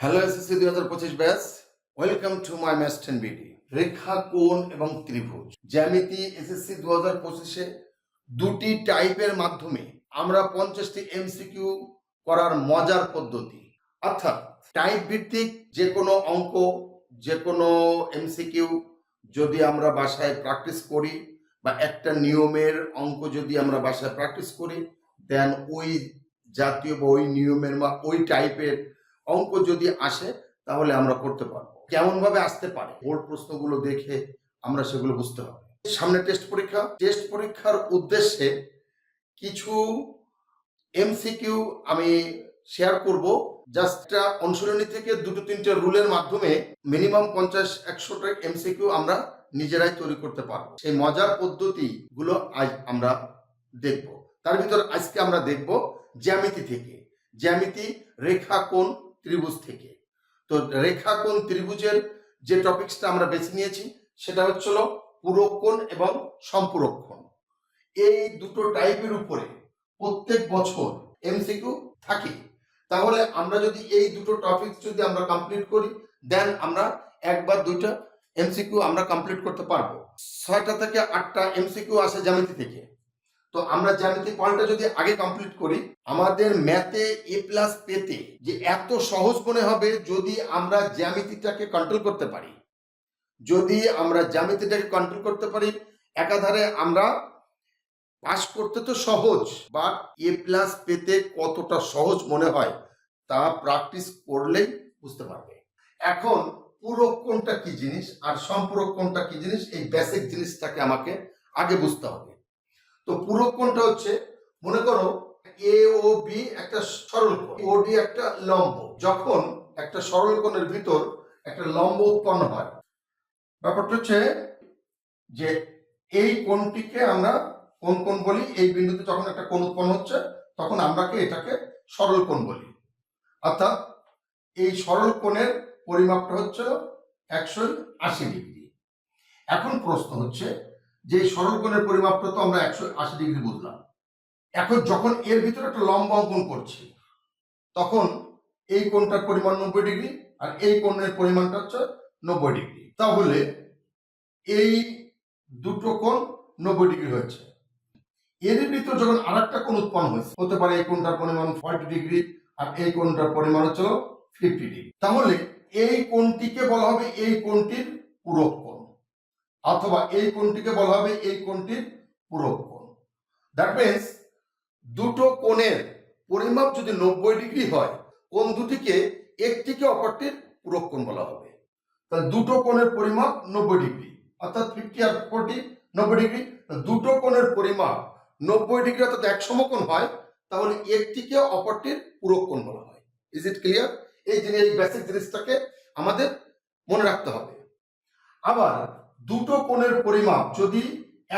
Hello SSC দুই হাজার পঁচিশ ব্যাস। ওয়েলকাম টু মাই ম্যাস্টেন বিডি রেখা, কোণ এবং ত্রিভুজ। জ্যামিতি এসএসসি দু হাজার পঁচিশে দুটি টাইপের মাধ্যমে আমরা পঞ্চাশটি এমসিকিউ করার মজার পদ্ধতি। অর্থাৎ টাইপ ভিত্তিক যে কোনো অঙ্ক যে কোনো এমসিকিউ যদি আমরা বাসায় প্র্যাকটিস করি বা একটা নিয়মের অঙ্ক যদি আমরা বাসায় প্র্যাকটিস করি দেন ওই জাতীয় বা ওই নিয়মের বা ওই টাইপের অঙ্ক যদি আসে, তাহলে আমরা করতে পারব। কেমন ভাবে আসতে পারে? বোর্ড প্রশ্নগুলো দেখে আমরা সেগুলো বুঝতে হবে। সামনে টেস্ট পরীক্ষা টেস্ট পরীক্ষার উদ্দেশ্যে কিছু এমসিকিউ আমি শেয়ার করব। জাস্ট অনুশীলনী থেকে দুটো তিনটে রুলের মাধ্যমে মিনিমাম পঞ্চাশ, একশোটা এমসিকিউ আমরা নিজেরাই তৈরি করতে পারব। সেই মজার পদ্ধতি গুলো আজ আমরা দেখব। তার ভিতর আজকে আমরা দেখব জ্যামিতি থেকে। জ্যামিতি, রেখা কোণ ত্রিভুজ থেকে। তো রেখা কোণ ত্রিভুজের যে টপিকসটা আমরা বেছে নিয়েছি, সেটা হচ্ছিল পুরক্ষণ এবং সম্পূরক্ষণ এই দুটো টাইপের উপরে প্রত্যেক বছর এমসিকিউ থাকে। তাহলে আমরা যদি এই দুটো টপিক যদি আমরা কমপ্লিট করি দেন আমরা একবার দুইটা এমসিকিউ আমরা কমপ্লিট করতে পারব। ছয়টা থেকে আটটা এমসিকিউ আসে জ্যামিতি থেকে। তো আমরা জ্যামিতি পয়েন্টটা যদি আগে কমপ্লিট করি, আমাদের ম্যাথে এ প্লাস পেতে যে এত সহজ মনে হবে যদি আমরা জ্যামিতিটাকে কন্ট্রোল করতে পারি। যদি আমরা জ্যামিতিটাকে কন্ট্রোল করতে পারি, একাধারে আমরা পাস করতে তো সহজ বা এ প্লাস পেতে কতটা সহজ মনে হয় তা প্র্যাকটিস করলেই বুঝতে পারবে। এখন পুরক্ষণটা কি জিনিস আর সম্পূরক কোনটা কি জিনিস, এই বেসিক জিনিসটাকে আমাকে আগে বুঝতে হবে। তো পুরক্ষণটা হচ্ছে, মনে করো এ ও বি একটা সরল কোণ ও ডি একটা লম্ব। যখন একটা সরল কোণের ভিতর একটা লম্ব উৎপন্ন হয়, ব্যাপারটা হচ্ছে যে এই কোণটিকে আমরা কোন কোণ বলি, এই বিন্দুতে যখন একটা কোণ উৎপন্ন হচ্ছে, তখন আমরা কি এটাকে সরল কোণ বলি। অর্থাৎ এই সরল কোণের পরিমাপটা হচ্ছে একশো আশি ডিগ্রি। এখন প্রশ্ন হচ্ছে যে এই সরল কোণের পরিমাপটা তো আমরা একশো আশি ডিগ্রি বুঝলাম। এখন যখন এর ভিতরে একটা লম্ব অঙ্কন করছি, তখন এই কোণটার পরিমাণ নব্বই ডিগ্রি আর এই কোণের পরিমাণটা হচ্ছে নব্বই ডিগ্রি। তাহলে এই দুটো কোণ নব্বই ডিগ্রি হয়েছে। এর ভিতর যখন আর একটা কোণ উৎপন্ন হয়েছে, হতে পারে এই কোণটার পরিমাণ ফর্টি ডিগ্রি আর এই কোণটার পরিমাণ হচ্ছে ফিফটি ডিগ্রি। তাহলে এই কোণটিকে বলা হবে এই কোণটির পূরক কোণ। অথবা এই কোণটিকে বলা হবে এই কোণটির পূরক কোণ। দ্যাট মিনস দুটো কোণের পরিমাপ যদি নব্বই ডিগ্রি হয়, কোণ দুটিকে একটিকে অপরটির পূরক কোণ বলা হবে। তাহলে দুটো কোণের পরিমাপ নব্বই ডিগ্রি, অর্থাৎ ফিফটি আর ফোরটি নব্বই ডিগ্রি। দুটো কোণের পরিমাপ নব্বই ডিগ্রি, অর্থাৎ এক সমকোণ হয়, তাহলে একটিকে অপরটির পূরক কোণ বলা হয়। ইজ ইট ক্লিয়ার এই জিনিস এই বেসিক জিনিসটাকে আমাদের মনে রাখতে হবে। আবার দুটো কোণের পরিমাপ যদি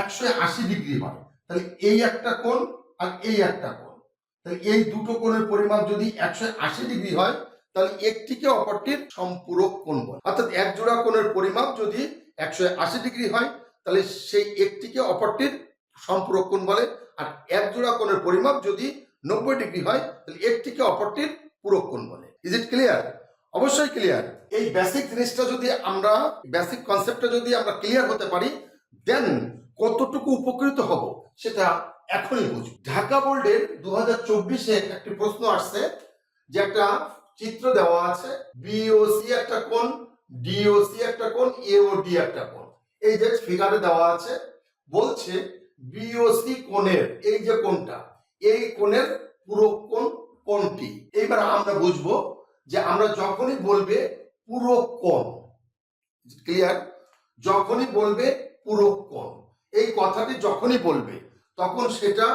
একশো আশি ডিগ্রি হয়, তাহলে এই একটা কোণ আর এই একটা কোণ। তাহলে এই দুটো কোণের পরিমাপ যদি একশো আশি ডিগ্রি হয়, তাহলে একটিকে অপরটির সম্পূরক কোণ বলে। অর্থাৎ এক জোড়া কোণের পরিমাপ যদি একশো আশি ডিগ্রি হয়, তাহলে সেই একটিকে অপরটির সম্পূরক কোণ বলে। আর এক জোড়া কোণের পরিমাপ যদি নব্বই ডিগ্রি হয়, তাহলে একটিকে অপরটির পূরক কোণ বলে। ইজ ইট ক্লিয়ার অবশ্যই ক্লিয়ার এই বেসিক জিনিসটা যদি আমরা বেসিক কনসেপ্টটা যদি আমরা ক্লিয়ার হতে পারি দেন কতটুকু উপকৃত হব সেটা এখনই বুঝব ঢাকা বোর্ডের দু হাজার চব্বিশে একটি প্রশ্ন আসছে যে একটা চিত্র দেওয়া আছে বিওসি একটা কোণ ডিওসি একটা কোণ এওডি একটা কোন এই যে ফিগারে দেওয়া আছে, বলছে বিওসি কোণের, এই যে কোণটা, এই কোণের পুরো কোণ কোনটি এইবার আমরা বুঝব যে আমরা যখনই বলবে পুরো কোণ। ক্লিয়ার যখনই বলবে পুরো কোণ। এই কথাটি যখনই বলবে, তখন সেটা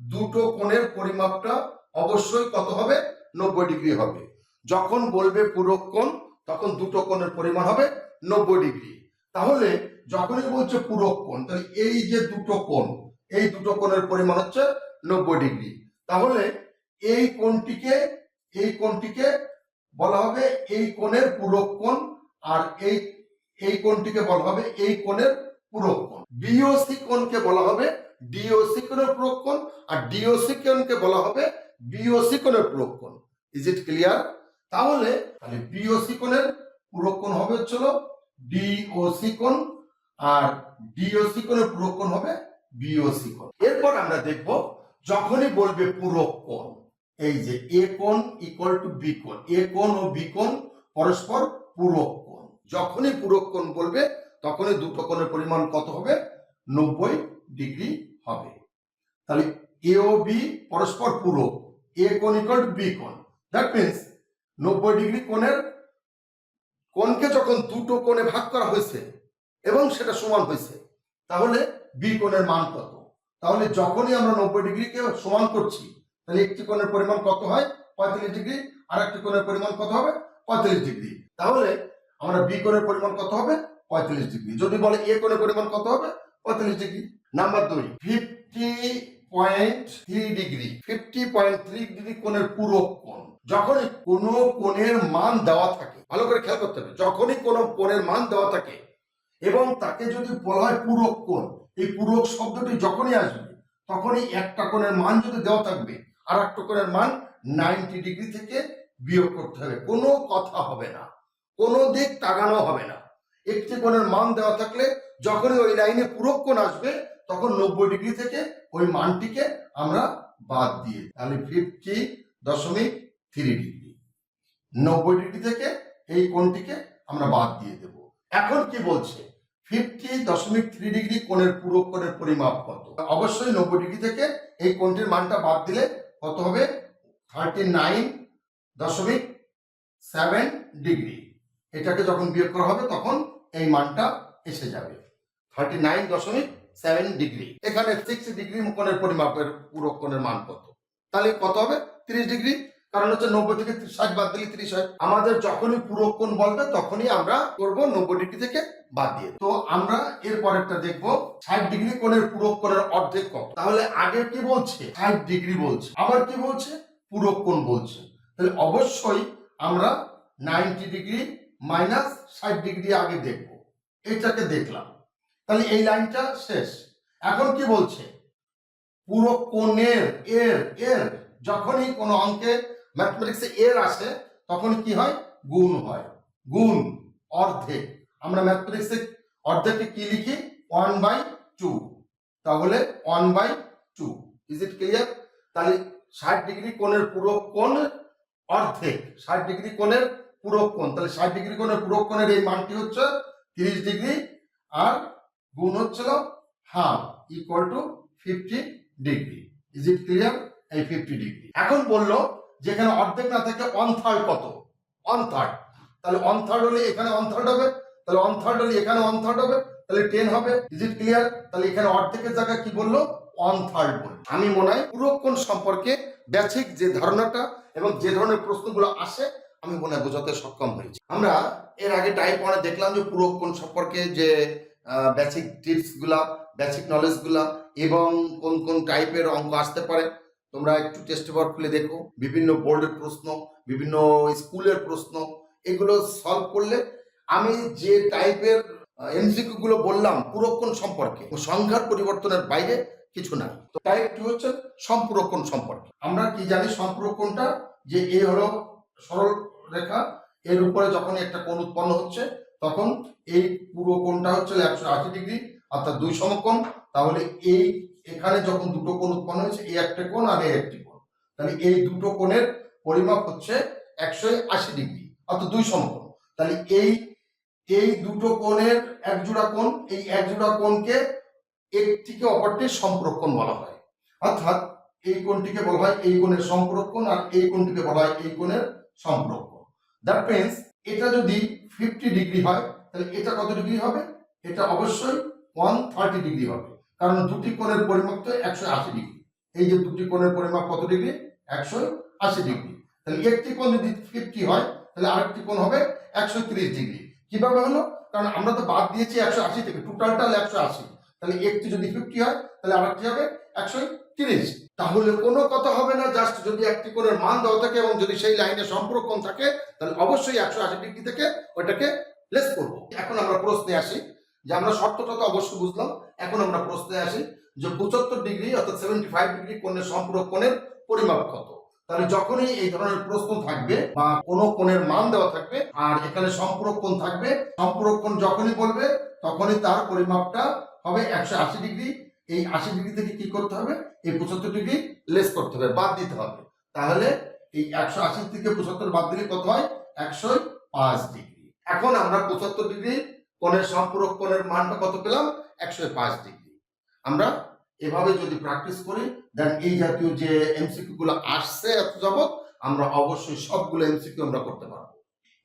দুটো কোণের পরিমাপটা অবশ্যই কত হবে? নব্বই ডিগ্রি হবে। যখন বলবে পুরো কোণ, তখন দুটো কোণের পরিমাণ হবে নব্বই ডিগ্রি। তাহলে যখনই বলছে পুরো কোণ, তাহলে এই যে দুটো কোণ, এই দুটো কোণের পরিমাণ হচ্ছে নব্বই ডিগ্রি। তাহলে এই কোণটিকে এই কোণটিকে বলা হবে এই কোণের পূরক কোণ আর এই এই কোণটিকে বলা হবে এই কোণের পূরক কোণ। বিওসি কোণকে বলা হবে ডিওসি কোণের পূরক কোণ আর ডিওসি কোণকে বলা হবে বিওসি কোণের পূরক কোণ। ইজ ইট ক্লিয়ার তাহলে তাহলে বিওসি কোণের পূরক কোণ হবে হচ্ছিল ডিওসি কোণ আর ডিওসি কোণের পূরক কোণ হবে বিওসি কোণ। এরপর আমরা দেখব যখনই বলবে পূরক কোণ। এই যে এ কোণ ইকুয়াল টু বি কোণ এ কোণ ও বি কোণ পরস্পর পূরক কোণ। যখনই পূরক কোণ বলবে, তখনই দুটো কোণের পরিমাণ কত হবে? নব্বই ডিগ্রি হবে। তাহলে এ ও বি পরস্পর পূরক এ কোণ ইকুয়াল টু বি কোণ। দ্যাট মিনস নব্বই ডিগ্রি কোণের কোণকে যখন দুটো কোণে ভাগ করা হয়েছে এবং সেটা সমান হয়েছে, তাহলে বি কোণের মান কত? তাহলে যখনই আমরা নব্বই ডিগ্রিকে সমান করছি তাহলে একটি কোণের পরিমাণ কত হয়? পঁয়তাল্লিশ ডিগ্রি। আর একটি কোণের পরিমাণ কত হবে? পঁয়তাল্লিশ ডিগ্রি। তাহলে আমরা বি কোণের পরিমাণ কত হবে? পঁয়তাল্লিশ ডিগ্রি। যদি বলে এ কোণের পরিমাণ কত হবে? পঁয়তাল্লিশ ডিগ্রি। নাম্বার দুই fifty point three degree fifty point three degree কোণের পূরক কোণ। যখনই কোনো কোণের মান দেওয়া থাকে, ভালো করে খেয়াল করতে হবে, যখনই কোনো কোণের মান দেওয়া থাকে, এবং তাকে যদি বলা হয় পূরক কোণ, এই পূরক শব্দটি যখনই আসবে, তখনই একটা কোণের মান যদি দেওয়া থাকবে আর একটা কোণের মান নাইনটি ডিগ্রি থেকে বিয়োগ করতে হবে। কোনো কথা হবে না। কোনো দিক তাগানো হবে না। একটি কোণের মান দেওয়া থাকলে যখনই ওই লাইনে পূরক কোণ আসবে, তখন নব্বই ডিগ্রি থেকে ওই মানটিকে আমরা বাদ দিয়ে তাহলে ফিফটি দশমিক থ্রি ডিগ্রি। নব্বই ডিগ্রি থেকে এই কোণটিকে আমরা বাদ দিয়ে দেব। এখন কি বলছে? ফিফটি দশমিক থ্রি ডিগ্রি কোণের পূরক কোণের পরিমাপ কত? অবশ্যই নব্বই ডিগ্রি থেকে এই কোণটির মানটা বাদ দিলে কত হবে? থার্টি নাইন দশমিক সেভেন ডিগ্রি এটাকে যখন বিয়োগ করা হবে, তখন এই মানটা এসে যাবে। থার্টি নাইন দশমিক সেভেন ডিগ্রি এখানে সিক্স ডিগ্রি কোণের পরিমাপের পুরো কোণের মান কত? তাহলে কত হবে? তিরিশ ডিগ্রি কারণ হচ্ছে নব্বই থেকে ষাট বাদ দিলে তিরিশ হয়। আমাদের যখনই পুরো কোণ বলবে, তখনই আমরা করব নব্বই ডিগ্রি থেকে বাদ দিয়ে তো আমরা এর পরেরটা দেখব, ষাট ডিগ্রি কোণের পুরো কোণের অর্ধেক কত? তাহলে আগে কি বলছে? ষাট ডিগ্রি বলছে। আবার কি বলছে? পুরো কোণ বলছে। তাহলে অবশ্যই আমরা নাইনটি ডিগ্রি মাইনাস ষাট ডিগ্রি আগে দেখব। এটাকে দেখলাম। তাহলে এই লাইনটা শেষ। এখন কি বলছে? পুরো কোণের এর এর, যখনই কোনো অঙ্কে ম্যাথমেটিক্সে এর আসে, তখন কি হয়? গুণ হয়। গুণ, অর্ধেক। আমরা ম্যাথমেটিক্সে অর্ধেককে কি লিখি? ওয়ান বাই টু তাহলে one by two is it clear তাহলে ষাট ডিগ্রি কোণের পুরো কোণ অর্ধেক। ষাট ডিগ্রি কোণের পুরো কোণ। তাহলে ষাট ডিগ্রি কোণের পুরো কোণের এই মানটি হচ্ছে তিরিশ ডিগ্রি আর গুণ হচ্ছিল half equal to fifty degree. Is it clear এই ফিফটি ডিগ্রি। এখন বলল যেখানে অর্ধেক না থাকে ওয়ান থার্ড কত? ওয়ান থার্ড তাহলে ওয়ান থার্ড হলে এখানে ওয়ান থার্ড হবে, তাহলে ওয়ান থার্ড হলে এখানে ওয়ান থার্ড হবে, তাহলে টেন হবে। ইজ ইট ক্লিয়ার তাহলে এখানে অর্ধেকের জায়গায় কি বলল? ওয়ান থার্ড বল আমি মনে হয় পুরোক্ষণ সম্পর্কে ব্যাচিক যে ধারণাটা এবং যে ধরনের প্রশ্নগুলো আসে, আমি মনে হয় বোঝাতে সক্ষম হয়েছি। আমরা এর আগে টাইপ ওয়ানে দেখলাম যে পুরোক্ষণ সম্পর্কে যে বেসিক টিপসগুলা বেসিক নলেজগুলা এবং কোন কোন টাইপের অঙ্ক আসতে পারে। তোমরা একটু টেস্ট পেপার খুলে দেখো। বিভিন্ন বোর্ডের প্রশ্ন, বিভিন্ন স্কুলের প্রশ্ন, এগুলো সলভ করলে আমি যে টাইপের এমসিকিউ গুলো বললাম পুরক্ষণ সম্পর্কে, সংখ্যার পরিবর্তনের বাইরে কিছু নাই তো টাইপ টু হচ্ছে সম্পূরক্ষণ সম্পর্কে। আমরা কি জানি সম্পূরক্ষণটা যে এ হলো সরল রেখা, এর উপরে যখন একটা কোণ উৎপন্ন হচ্ছে, তখন এই পুরো কোণটা হচ্ছে একশো আশি ডিগ্রি, অর্থাৎ দুই সমকোণ, তাহলে এই এখানে যখন দুটো কোণ উৎপন্ন হয়েছে এই একটা কোণ আর এই একটি কোণ, তাহলে এই দুটো কোণের পরিমাপ হচ্ছে একশো আশি ডিগ্রি, অর্থাৎ দুই সমকোণ, তাহলে এই এই দুটো কোণের এক জোড়া কোণ, এই এক জোড়া কোণকে একটিকে অপরটির সম্পর্কণ বলা হয়, অর্থাৎ এই কোণটিকে বলা হয় এই কোণের সম্পর্কণ আর এই কোণটিকে বলা হয় এই কোণের সম্পর্কণ দ্যাট মিনস এটা যদি ফিফটি ডিগ্রি হয়, তাহলে এটা কত ডিগ্রি হবে? এটা অবশ্যই ওয়ান থার্টি ডিগ্রি হবে। কারণ দুটি কোণের পরিমাপ তো একশো আশি ডিগ্রি। এই যে দুটি কোণের পরিমাপ কত ডিগ্রি? একশো আশি ডিগ্রি। তাহলে একটি কোণ যদি ফিফটি হয়, তাহলে আরেকটি কোণ হবে একশো তিরিশ ডিগ্রি। কীভাবে হলো? কারণ আমরা তো বাদ দিয়েছি একশো আশি থেকে টোটালটা একশো আশি। তাহলে একটি যদি ফিফটি হয়, তাহলে আরেকটি হবে একশো তিরিশ। তাহলে কোনো কথা হবে না জাস্ট যদি একটি কোণের মান দেওয়া থাকে এবং যদি সেই লাইনে সম্পর্কণ থাকে, তাহলে অবশ্যই একশো আশি ডিগ্রি থেকে ওইটাকে লেস করব। এখন আমরা প্রশ্নে আসি যে আমরা শর্তটা তো অবশ্যই বুঝলাম এখন আমরা প্রশ্নে আসি যে পঁচাত্তর ডিগ্রি অর্থাৎ সেভেন্টি ফাইভ ডিগ্রি কোণের সম্পূরক কোণের পরিমাপ কত? তাহলে যখনই এই ধরনের প্রশ্ন থাকবে বা কোনো কোণের মান দেওয়া থাকবে আর এখানে সম্পূরক কোণ থাকবে, সম্পূরক কোণ যখনই বলবে তখনই তার পরিমাপটা হবে একশো আশি ডিগ্রি। এই আশি ডিগ্রি থেকে কি করতে হবে? এই পঁচাত্তর ডিগ্রি লেস করতে হবে, বাদ দিতে হবে। তাহলে এই একশো আশি থেকে পঁচাত্তর বাদ দিলে কত হয়? একশো পাঁচ ডিগ্রি। এখন আমরা পঁচাত্তর ডিগ্রি কোণের সম্পূরক কোণের মানটা কত পেলাম? একশো পাঁচ ডিগ্রি আমরা এভাবে যদি প্র্যাকটিস করি দেন এই জাতীয় যে এমসিকিউ গুলো আসছে এত যাবৎ আমরা অবশ্যই সবগুলো এমসিকিউ আমরা করতে পারব।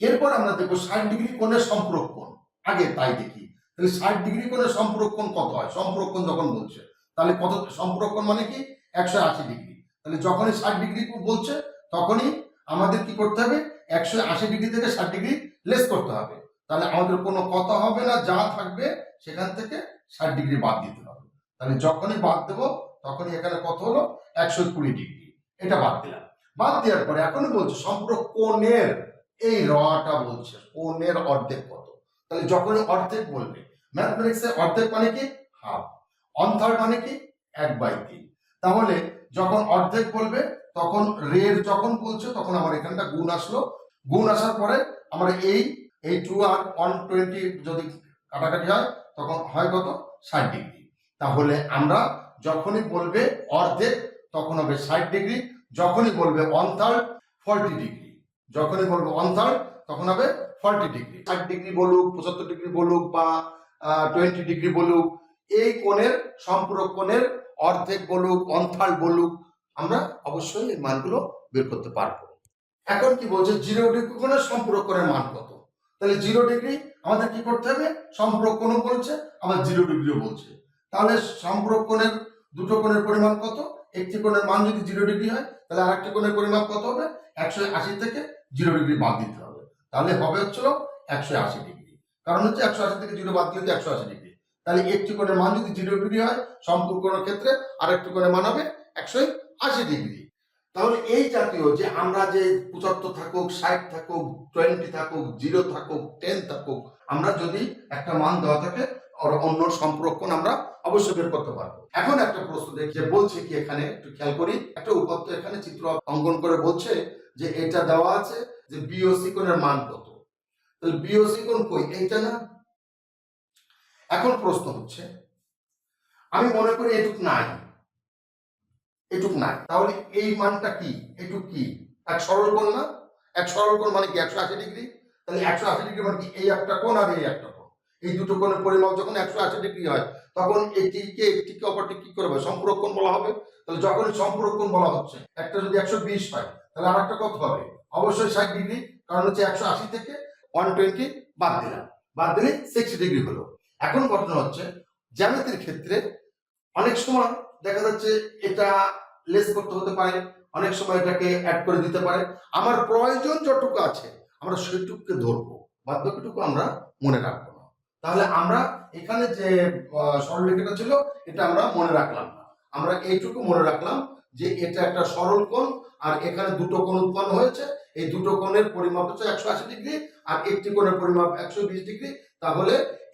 এরপর আমরা দেখব ষাট ডিগ্রি কোণের সম্পূরক কোণ আগে তাই দেখি। তাহলে ষাট ডিগ্রি কোণের সম্পূরক কোণ কত হয়? সম্পূরক কোণ যখন বলছে, তাহলে কত সম্পূরক কোণ মানে কি? একশো আশি ডিগ্রি। তাহলে যখনই ষাট ডিগ্রি বলছে, তখনই আমাদের কি করতে হবে? একশো আশি ডিগ্রি থেকে ষাট ডিগ্রি লেস করতে হবে। তাহলে আমাদের কোনো কথা হবে না, যা থাকবে সেখান থেকে ষাট ডিগ্রি বাদ দিতে হবে। তাহলে যখনই বাদ দেবো, তখনই এখানে কত হলো? একশো কুড়ি ডিগ্রি। এটা বাদ দিলাম। বাদ দেওয়ার পরে এখনই বলছে সম্পূর্ণ কোণের এই রটা বলছে, কোণের অর্ধেক কত? তাহলে যখনই অর্ধেক বলবে ম্যাথমেটিক্সে অর্ধেক মানে কি? হাফ অন থার্ড মানে কি? এক বাই তিন তাহলে যখন অর্ধেক বলবে, তখন রের যখন বলছে, তখন আমার এখানটা গুণ আসলো। গুণ আসার পরে আমরা এই এই টু আর ওয়ান টোয়েন্টি যদি কাটাকাটি হয় তখন হয় কত? ষাট ডিগ্রি। তাহলে আমরা যখনই বলবে অর্ধেক, তখন হবে ষাট ডিগ্রি। যখনই বলবে ওয়ান থার্ড ফর্টি ডিগ্রি। যখনই বলবে ওয়ান থার্ড তখন হবে ফর্টি ডিগ্রি। ষাট ডিগ্রি বলুক, পঁচাত্তর ডিগ্রি বলুক বা টোয়েন্টি ডিগ্রি বলুক, এই কোণের সম্পূরক কোণের অর্ধেক বলুক থার্ড বলুক, আমরা অবশ্যই এই মানগুলো বের করতে পারব। এখন কি বলছে? জিরো ডিগ্রি কোণের সম্পূরক কোণের মান কত? তাহলে জিরো ডিগ্রি আমাদের কি করতে হবে? সম্পূরক কোণও বলছে, আবার জিরো ডিগ্রিও বলছে। তাহলে সম্পূরক কোণের দুটো কোণের পরিমাণ কত? একটি কোণের মান যদি জিরো ডিগ্রি হয়, তাহলে আরেকটি কোণের পরিমাণ কত হবে? একশো আশি থেকে জিরো ডিগ্রি বাদ দিতে হবে। তাহলে হবে হচ্ছিল একশো আশি ডিগ্রি। কারণ হচ্ছে একশো আশি থেকে জিরো বাদ দিলে একশো আশি ডিগ্রি। তাহলে একটি কোণের মান যদি জিরো ডিগ্রি হয় সম্পূর্ণ ক্ষেত্রে আরেকটি কোণের মান হবে একশো আশি ডিগ্রি। তাহলে এই জাতীয় যে আমরা যে পঁচাত্তর থাকুক, ষাট থাকুক, টোয়েন্টি থাকুক, জিরো থাকুক, টেন থাকুক আমরা যদি একটা মান দেওয়া থাকে অন্য সম্পর্কণ আমরা অবশ্যই বের করতে পারব। এখন একটা প্রশ্ন দেখি, যে বলছে কি এখানে? একটু খেয়াল করি। একটা উপাত্ত এখানে চিত্র অঙ্কন করে বলছে যে এটা দেওয়া আছে যে বিওসি কোণের মান কত। তাহলে বিওসি কোণ কই? এইটা না? এখন প্রশ্ন হচ্ছে, আমি মনে করি এটুক নাই। এটুক নাই। তাহলে এই মানটা কি? এটুক কি? এক সরল কোণ না? এক সরল কোণ মানে কি? একশো আশি ডিগ্রি? তাহলে একশো আশি ডিগ্রি মানে কি? এই একটা কোণ আর এই একটা কোণ। এই দুটো কোণের পরিমাপ যখন একশো আশি ডিগ্রি হয়, তখন এটিকে একটিকে অপরটি কি করবে সম্পূরক কোণ বলা হবে? তাহলে যখন সম্পূরক কোণ বলা হচ্ছে, একটা যদি একশো বিশ হয়, তাহলে আর একটা কত হবে? অবশ্যই ষাট ডিগ্রি, কারণ হচ্ছে একশো আশি থেকে ওয়ান টোয়েন্টি বাদ দিলাম। বাদ দিলে সিক্সটি ডিগ্রি হলো। এখন ঘটনা হচ্ছে, জ্যামিতির ক্ষেত্রে অনেক সময় দেখা যাচ্ছে এটা লেস করতে হতে পারে, অনেক সময় এটাকে অ্যাড করে দিতে পারে। আমার প্রয়োজন যতটুকু আছে আমরা সেটুকুকে ধরবো বাদ বাকিটুকু আমরা মনে রাখব না। তাহলে আমরা এখানে যে সরলরেখাটা ছিল, এটা আমরা মনে রাখলাম না। আমরা এইটুকু মনে রাখলাম যে এটা একটা সরল কোণ, আর এখানে দুটো কোণ উৎপন্ন হয়েছে। এই দুটো কোণের পরিমাপ হচ্ছে একশো আশি ডিগ্রি, আর একটি কোণের পরিমাপ একশো বিশ ডিগ্রি। তাহলে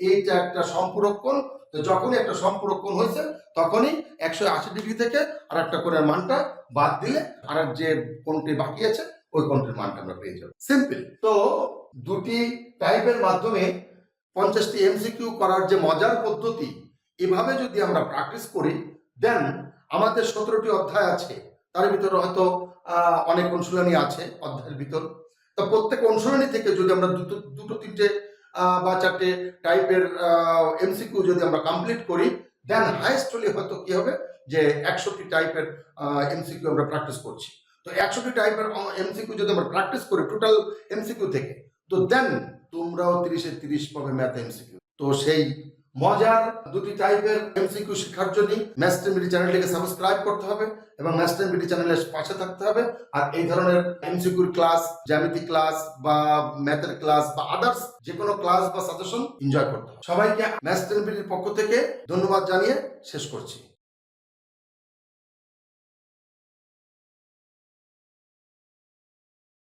এইটা একটা সম্পূরক কোণ। তো যখনই একটা সম্পূরক কোণ হয়েছে, তখনই একশো আশি ডিগ্রি থেকে আর একটা কোণের মানটা বাদ দিলে আর যে কোণটি বাকি আছে ওই কোণটির মানটা আমরা পেয়ে যাব। সিম্পল তো দুটি টাইপের মাধ্যমে পঞ্চাশটি এমসিকিউ করার যে মজার পদ্ধতি, এভাবে যদি আমরা প্র্যাকটিস করি দেন আমাদের সতেরোটি অধ্যায় আছে। তার ভিতরে হয়তো অনেক অনুশীলনী আছে অধ্যায়ের ভিতর। তো প্রত্যেক অনুশীলনী থেকে যদি আমরা দুটো দুটো, তিনটে বা চারটে টাইপের এমসিকিউ যদি আমরা কমপ্লিট করি দেন হাইস্ট হলে হয়তো কি হবে? যে একশোটি টাইপের এমসিকিউ আমরা প্র্যাকটিস করছি। তো একশোটি টাইপের এমসিকিউ যদি আমরা প্র্যাকটিস করি টোটাল এমসিকিউ থেকে, তো দেন তোমরাও তিরিশে তিরিশ পাবে ম্যাথ এমসিকিউ তো সেই মজার দুটি টাইপের এমসিকিউ শেখার জন্য ম্যাস্টার মিডি চ্যানেলটিকে সাবস্ক্রাইব করতে হবে এবং মাস্টার মিডি চ্যানেলের পাশে থাকতে হবে। আর এই ধরনের এমসিকিউর ক্লাস জ্যামিতি ক্লাস বা ম্যাথের ক্লাস বা আদার্স যে কোনো ক্লাস বা সাজেশন এনজয় করতে হবে। সবাইকে মাস্টার মিডির পক্ষ থেকে ধন্যবাদ জানিয়ে শেষ করছি।